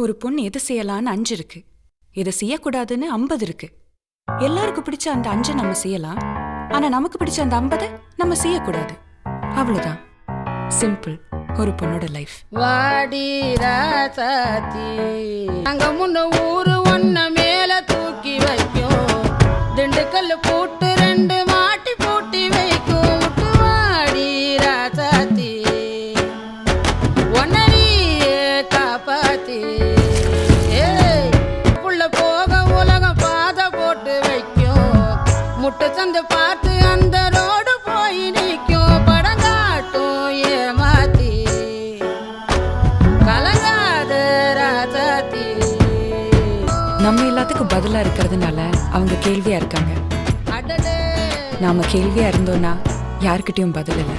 ஒரு பொண்ணு எது செய்யலான்னு அஞ்சு இருக்கு. எதை செய்யக்கூடாதுன்னு ஐம்பது இருக்கு. எல்லாருக்கும் பிடிச்ச அந்த அஞ்சை நம்ம செய்யலாம். ஆனா நமக்கு பிடிச்ச அந்த ஐம்பதை நம்ம செய்யக்கூடாது. அவ்வளவுதான். சிம்பிள் ஒரு பொண்ணோட லைஃப் வாடி ராசாத்தி அங்க முன்ன ஊரு ஒன்ன மேல தூக்கி வைக்கும். திண்டுக்கல் போட்டு ரெண்டு முட்டை சந்து பார்த்து அந்த ரோடு போய் நிற்கும். படங்காட்டும் ஏமாத்தி. கலங்காத ராசாத்தி நம்ம எல்லாத்துக்கும் பதிலா இருக்கிறதுனால அவங்க கேள்வியா இருக்காங்க. நாம கேள்வியா இருந்தோம்னா யாருக்கிட்டயும் பதில் இல்லை.